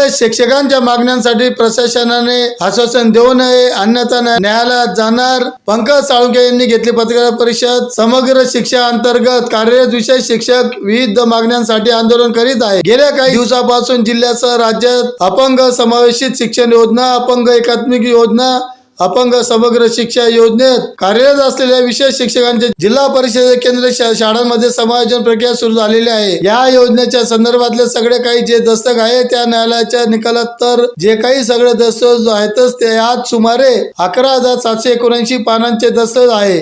विशेष शिक्षकांच्या मागण्यांसाठी प्रशासनाने आश्वासन देऊ नये. अन्यथा न्यायालयात जाणार. पंकज साळुंके यांनी घेतली पत्रकार परिषद. समग्र शिक्षा अंतर्गत कार्यरत विशेष शिक्षक विविध मागण्यांसाठी आंदोलन करीत आहे. गेल्या काही दिवसापासून जिल्ह्यासह राज्यात अपंग समावेशित शिक्षण योजना अपंग एकात्मिक योजना अपंग समग्र शिक्षा योजनेत कार्यरत असलेल्या विशेष शिक्षकांचे जिल्हा परिषद केंद्र शाळांमध्ये समायोजन प्रक्रिया सुरू झालेली आहे. या योजनेच्या संदर्भातले सगळे काही जे दस्तक आहे त्या न्यायालयाच्या निकालात तर जे काही सगळे दस्तऐवज आहेतच ते आज सुमारे अकरा हजार सातशे एकोणऐंशी पानांचे दस्तऐवज आहे.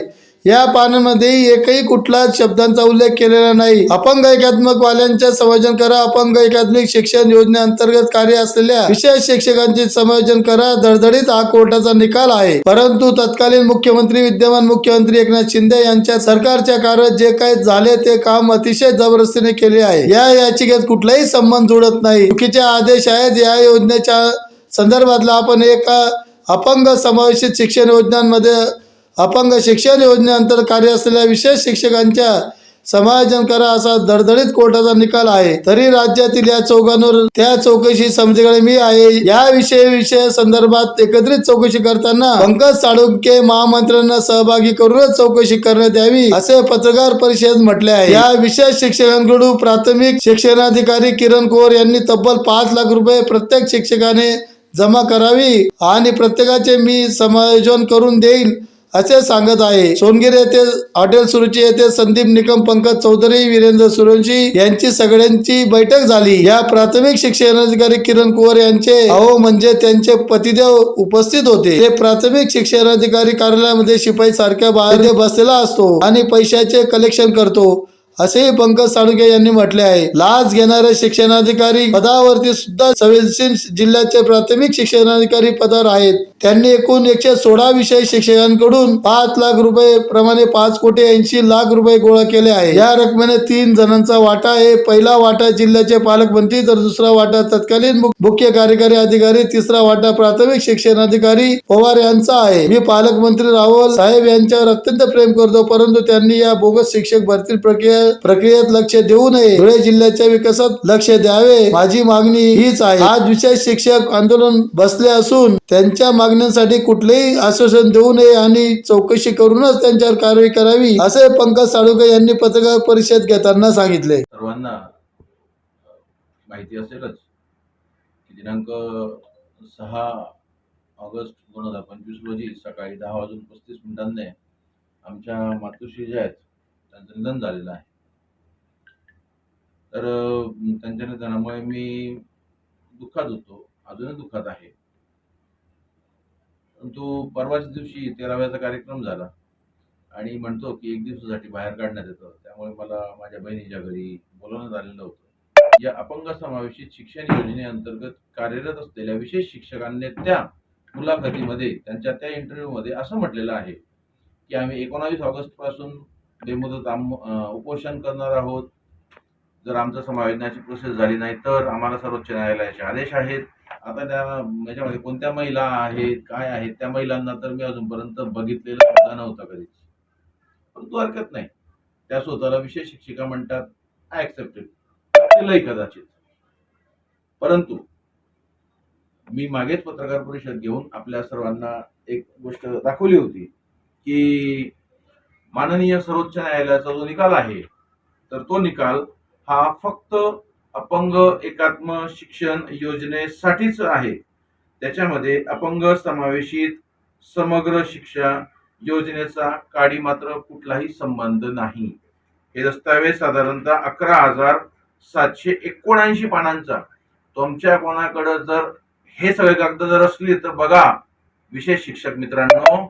या पानांमध्ये एकही कुठलाच शब्दांचा उल्लेख केलेला नाही. अपंग एकात्मक वाल्यांचे समायोजन करा. अपंग एकात्मिक शिक्षण योजनेअंतर्गत कार्य असलेल्या विशेष शिक्षकांचे समायोजन करा. धडधडीत हा कोर्टाचा निकाल आहे. परंतु तत्कालीन मुख्यमंत्री विद्यमान मुख्यमंत्री एकनाथ शिंदे यांच्या सरकारच्या कार्यात जे काही झाले ते काम अतिशय जबरदस्तीने केले आहे. या याचिकेत कुठलाही संबंध जुळत नाही. चुकीचे आदेश आहेत. या योजनेच्या संदर्भातला आपण एका अपंग समावेशित शिक्षण योजनांमध्ये अपंग शिक्षण योजनेअंतर्गत कार्य असलेल्या विशेष शिक्षकांच्या समायोजन करा असा धडधडीत कोर्टाचा निकाल आहे. तरी राज्यातील या चौघांवर त्या चौकशी समजेकडे मी आहे. या विषय विषय संदर्भात एकत्रित चौकशी करताना पंकज साळुंके महामंत्र्यांना सहभागी करूनच चौकशी करण्यात यावी असे पत्रकार परिषद म्हटले आहे. या विशेष शिक्षकांकडून प्राथमिक शिक्षणाधिकारी किरण कोर यांनी तब्बल पाच लाख रुपये प्रत्येक शिक्षकाने जमा करावी आणि प्रत्येकाचे मी समायोजन करून देईल असे सांगत आहे. सोनगिर येथे हॉटेल सुरुची येथे संदीप निकम पंकज चौधरी वीरेंद्र सुरवंशी यांची सगळ्यांची बैठक झाली. या प्राथमिक शिक्षणाधिकारी किरण कुवर यांचे अहो म्हणजे त्यांचे पतिदेव उपस्थित होते. ते प्राथमिक शिक्षणाधिकारी कार्यालयामध्ये शिपाई सारख्या बाहेर बसलेला असतो आणि पैशाचे कलेक्शन करतो. असेही पंकज साळुंके यांनी म्हटले आहे. लाच घेणारे शिक्षणाधिकारी पदावरती सुद्धा संवेदनशील जिल्ह्याचे प्राथमिक शिक्षणाधिकारी पदावर आहेत. त्यांनी एकूण एकशे सोळा विषय शिक्षकांकडून पाच लाख रुपये प्रमाणे पाच कोटी ऐंशी लाख रुपये गोळा केले आहे. या रकमेने तीन जणांचा वाटा आहे. पहिला वाटा जिल्ह्याचे पालकमंत्री तर दुसरा वाटा तत्कालीन मुख्य कार्यकारी अधिकारी तिसरा वाटा प्राथमिक शिक्षणाधिकारी पवार यांचा आहे. मी पालकमंत्री रावल साहेब यांच्यावर अत्यंत प्रेम करतो परंतु त्यांनी या बोगस शिक्षक भरती प्रक्रिया प्रक्रियेत लक्ष देऊ नये. धुळे जिल्ह्याच्या विकासात लक्ष द्यावे. माझी मागणी हीच आहे. आज विशेष शिक्षक आंदोलन बसले असून त्यांच्या मागण्यांसाठी कुठलेही आश्वासन देऊ नये आणि चौकशी करूनच त्यांच्यावर कारवाई करावी असे पंकज साळुके यांनी पत्रकार परिषद घेताना सांगितले. सर्वांना माहिती असेलच दिनांक सहा ऑगस्ट दोन हजार पंचवीस रोजी सकाळी दहा वाजून पस्तीस मिनिटांनी आमच्या मातोश्री ज्या आहेत त्यांचं निधन झालेलं आहे. तर त्यांच्या निधनामुळे मी दुःखात होतो. अजूनही दुःखात आहे. परंतु परवाच्या दिवशी तेराव्याचा कार्यक्रम झाला. आणि म्हणतो की एक दिवसासाठी बाहेर काढण्यात येतं. त्यामुळे मला माझ्या बहिणीच्या घरी बोलवण्यात आलेलं होतं. या अपंग समावेशित शिक्षण योजनेअंतर्गत कार्यरत असलेल्या विशेष शिक्षकांनी त्या मुलाखतीमध्ये त्यांच्या त्या इंटरव्ह्यूमध्ये असं म्हटलेलं आहे की आम्ही एकोणावीस ऑगस्टपासून बेमुदत आम उपोषण करणार आहोत. जर आमचं समायोजनाची प्रोसेस झाली नाही तर आम्हाला सर्वोच्च न्यायालयाचे आदेश आहेत. आता त्या याच्यामध्ये कोणत्या महिला आहेत काय आहेत त्या महिलांना तर मी अजूनपर्यंत बघितलेलं सुद्धा नव्हतं कधीच. परंतु हरकत नाही. त्या स्वतःला विशेष शिक्षिका म्हणतात आय ऍक्सेप्टेड केलंय कदाचित. परंतु मी मागेच पत्रकार परिषद घेऊन आपल्या सर्वांना एक गोष्ट दाखवली होती की माननीय सर्वोच्च न्यायालयाचा जो निकाल आहे तर तो निकाल हा फक्त अपंग एकात्म शिक्षण योजनेसाठीच आहे. त्याच्यामध्ये अपंग समावेशित समग्र शिक्षा योजनेचा काडी मात्र कुठलाही संबंध नाही. हे दस्तावेज साधारणतः अकरा हजार सातशे एकोणऐंशी पानांचा. तुमच्या कोणाकडं जर हे सगळे कागद जर असली तर बघा. विशेष शिक्षक मित्रांनो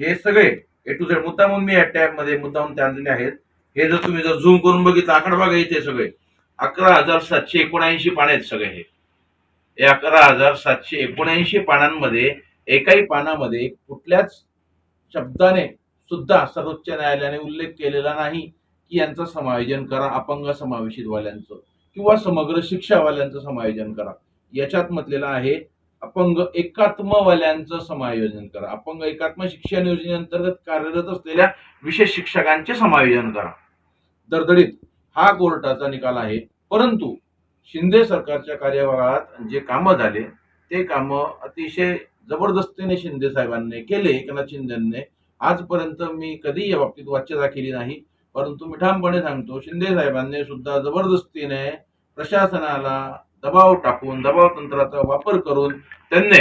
हे सगळे ए टू झेड मुद्दामून मी या टॅबमध्ये मुद्दामून आणलेले आहेत. हे जर तुम्ही जर झूम करून बघितलं आकडा बघा इथे सगळे. अकरा हजार सातशे एकोणऐंशी पाने आहेत सगळे हे. हे अकरा हजार सातशे एकोणऐंशी पानांमध्ये एकाही पानामध्ये कुठल्याच शब्दाने सुद्धा सर्वोच्च न्यायालयाने उल्लेख केलेला नाही की यांचं समायोजन करा अपंग समावेशित वाल्यांचं किंवा समग्र शिक्षावाल्यांचं समायोजन करा. याच्यात म्हटलेलं आहे अपंग एकात्मवाल्यांचं समायोजन करा. अपंग एकात्म शिक्षण योजनेअंतर्गत कार्यरत असलेल्या विशेष शिक्षकांचे समायोजन करा. दरदडीत हा कोर्टाचा निकाल आहे. परंतु शिंदे सरकारच्या कार्यकाळात जे कामं झाले ते कामं अतिशय जबरदस्तीने शिंदे साहेबांनी केले एकनाथ शिंदेने. आजपर्यंत मी कधी या बाबतीत वाच्यता केली नाही. परंतु मी ठामपणे सांगतो शिंदे साहेबांनी सुद्धा जबरदस्तीने प्रशासनाला दबाव टाकून दबाव तंत्राचा वापर करून त्यांनी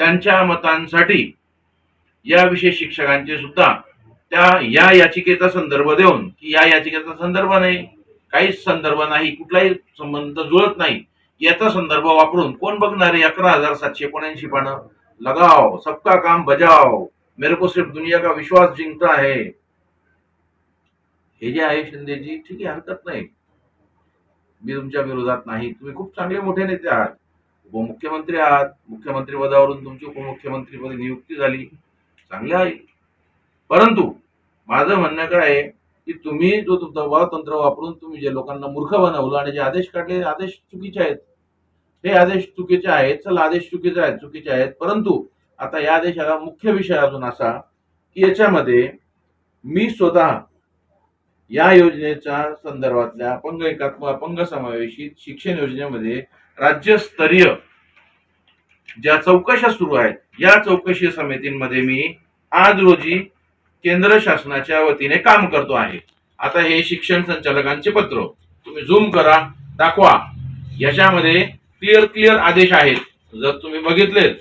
त्यांच्या मतांसाठी या विशेष शिक्षकांचे सुद्धा त्या या याचिकेचा संदर्भ देऊन की या याचिकेचा संदर्भ नाही काहीच संदर्भ नाही कुठलाही संबंध जुळत नाही याचा संदर्भ वापरून कोण बघणार आहे अकरा हजार सातशे एकोणऐंशी पानं? लगाव सबका काम बजाव मेरे को सिर्फ दुनिया का विश्वास जिंकता है. हे जे आहे शिंदेजी ठीक आहे हरकत नाही. मी तुमच्या विरोधात नाही. तुम्ही खूप चांगले मोठे नेते आहात. उपमुख्यमंत्री आहात. मुख्यमंत्री पदावरून तुमची उपमुख्यमंत्रीपदी नियुक्ती झाली. चांगले आहे. परंतु माझं म्हणणं काय आहे की तुम्ही जो तुमचा तंत्र वापरून तुम्ही जे लोकांना मूर्ख बनवलं आणि जे आदेश काढले आदेश चुकीचे आहेत. हे आदेश चुकीचे आहेत चला आदेश चुकीचे आहेत चुकीचे आहेत. परंतु आता या आदेशाला मुख्य विषय अजून असा की याच्यामध्ये मी स्वतः या योजनेच्या संदर्भातल्या अपंग एकात्म अपंग समावेशित शिक्षण योजनेमध्ये राज्यस्तरीय ज्या चौकशा सुरू आहेत या चौकशी समितींमध्ये मी आज रोजी केंद्र शासनाच्या वतीने काम करतो आहे. आता हे शिक्षण संचालकांचे पत्र. तुम्ही झूम करा दाखवा. याच्यामध्ये क्लिअर क्लिअर आदेश आहेत. जर तुम्ही बघितलेत.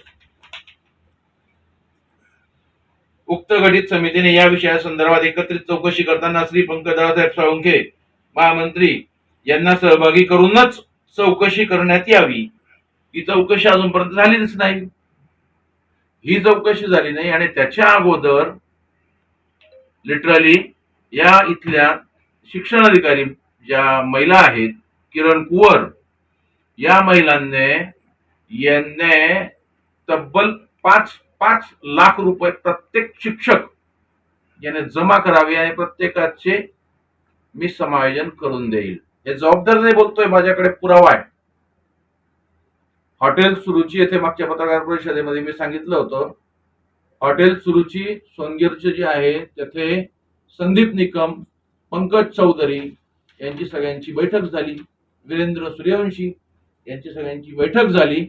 उक्त गठीत समितीने या विषयासंदर्भात एकत्रित चौकशी करताना श्री पंकजदासाहेब साळुंखे महामंत्री यांना सहभागी करूनच चौकशी करण्यात यावी. ही चौकशी अजूनपर्यंत झालीच नाही. ही चौकशी झाली नाही आणि त्याच्या अगोदर लिटरली या इथल्या शिक्षण अधिकारी ज्या महिला आहेत किरण कुवर या महिलांनी यांनी तब्बल पाच पाच लाख रुपये प्रत्येक शिक्षक याने जमा करावे आणि प्रत्येकाचे मी समायोजन करून देईल. हे जबाबदारीने बोलतोय माझ्याकडे पुरावा आहे. हॉटेल सुरुची येथे मागच्या पत्रकार परिषदेमध्ये मी सांगितलं होतं. हॉटेल सुरुची सोनगीरचे जे आहे तेथे संदीप निकम पंकज चौधरी यांची सगळ्यांची बैठक झाली. वीरेंद्र सूर्यवंशी यांची सगळ्यांची बैठक झाली.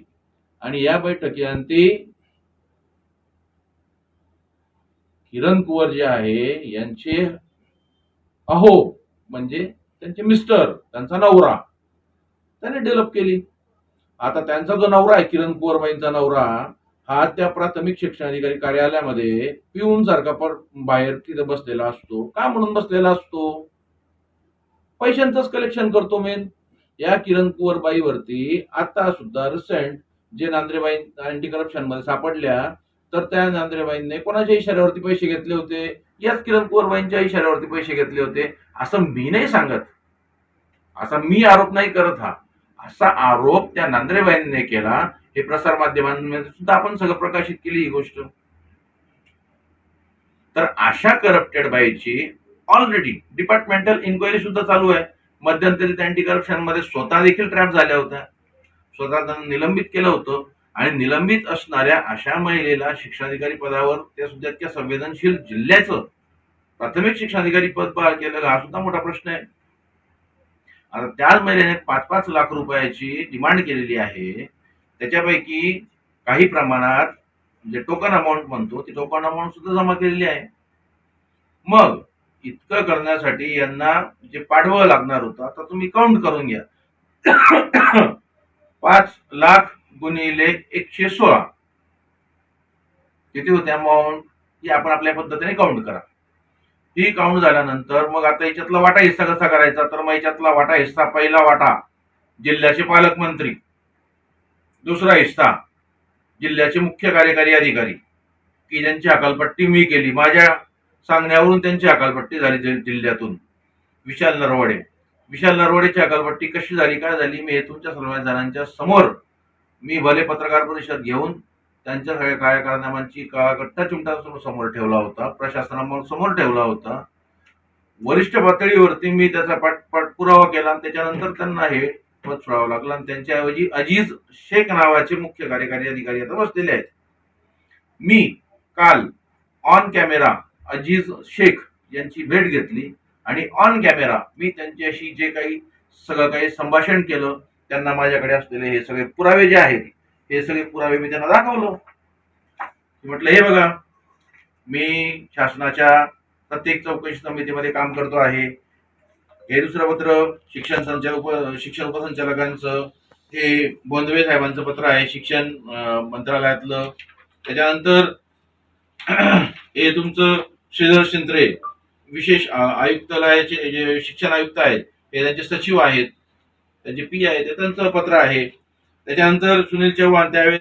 आणि या बैठकीअंती किरण कुवर जे आहे यांचे अहो म्हणजे त्यांचे मिस्टर त्यांचा नवरा त्याने डेव्हलप केली. आता त्यांचा जो नवरा आहे किरण कुवरबाईंचा नवरा हा त्या प्राथमिक शिक्षण अधिकारी कार्यालयामध्ये पिऊन सारखा पर बाहेर तिथे बसलेला असतो. का म्हणून बसलेला असतो? पैशांचंच कलेक्शन करतो मेन या किरण कुवरबाईवरती आता सुद्धा रिसेंट जे नांद्रेबाई अँटी करप्शनमध्ये सापडल्या तर त्या नांद्रेबाईंनी कोणाच्या इशाऱ्यावरती पैसे घेतले होते? याच किरण कुवरबाईंच्या इशाऱ्यावरती पैसे घेतले होते. असं मी नाही सांगत. असा मी आरोप नाही करत हा. असा आरोप त्या नांद्रेबाईंनी केला हे प्रसार माध्यमांमध्ये सुद्धा आपण सगळं प्रकाशित केली ही गोष्ट. तर अशा करप्टेड बाईची ऑलरेडी डिपार्टमेंटल इन्क्वायरी सुद्धा चालू आहे. मध्यंतरी अँटी करप्शनमध्ये स्वतः देखील ट्रॅप झाल्या होत्या. स्वतः त्यांना निलंबित केलं होतं आणि निलंबित असणाऱ्या अशा महिलेला शिक्षणाधिकारी पदावर त्या सुद्धा इतक्या संवेदनशील जिल्ह्याचं प्राथमिक शिक्षणाधिकारी पद बहाल केलं हा सुद्धा मोठा प्रश्न आहे. आता त्याच महिलेने पाच पाच लाख रुपयाची डिमांड केलेली आहे. त्याच्यापैकी काही प्रमाणात जे टोकन अमाऊंट म्हणतो ती टोकन अमाऊंट सुद्धा जमा केलेली आहे. मग इतकं करण्यासाठी यांना जे पाठवावं लागणार होतं आता तुम्ही काउंट करून घ्या. पाच लाख गुणिले एकशे सोळा. किती होते अमाऊंट ही आपण आपल्या पद्धतीने काउंट करा. ही काउंट झाल्यानंतर मग आता याच्यातला वाटा हिस्सा कसा करायचा? तर मग याच्यातला वाटा हिस्सा पहिला वाटा जिल्ह्याचे पालकमंत्री. दुसरा हिस्सा जिल्ह्याचे मुख्य कार्यकारी अधिकारी. की ज्यांची हकालपट्टी मी केली माझ्या सांगण्यावरून त्यांची हकालपट्टी झाली जिल्ह्यातून. विशाल नरवडे. विशाल नरवडेची हकालपट्टी कशी झाली काय झाली मी हे तुमच्या सर्व जणांच्या समोर मी भले पत्रकार परिषद घेऊन त्यांच्या सगळ्या कार्यकारनामांची काळाकट्टा चिमटा समोर ठेवला होता प्रशासनासमोर समोर ठेवला होता. वरिष्ठ पातळीवरती मी त्याचा पाठ पाठपुरावा केला आणि त्याच्यानंतर त्यांना हे पद सोडावं लागलं आणि त्यांच्याऐवजी अजीज शेख नावाचे मुख्य कार्यकारी अधिकारी आता बसलेले आहेत. मी काल ऑन कॅमेरा अजीज शेख यांची भेट घेतली आणि ऑन कॅमेरा मी त्यांच्याशी जे काही सगळं काही संभाषण केलं त्यांना माझ्याकडे असलेले हे सगळे पुरावे जे आहेत हे सगळे पुरावे मी त्यांना दाखवलो. म्हटलं हे बघा मी शासनाच्या प्रत्येक चौकशी समितीमध्ये काम करतो आहे. हे दुसरं पत्र शिक्षण संचालक शिक्षण उपसंचालकांचं हे बोंदवे साहेबांचं पत्र आहे शिक्षण मंत्रालयातलं. त्याच्यानंतर हे तुमचं श्रीधर शिंत्रे विशेष आयुक्तालयाचे जे शिक्षण आयुक्त आहेत हे त्यांचे सचिव आहेत. त्यांचे पी आहेत ते त्यांचं पत्र आहे. त्याच्यानंतर सुनील चव्हाण त्यावेळेस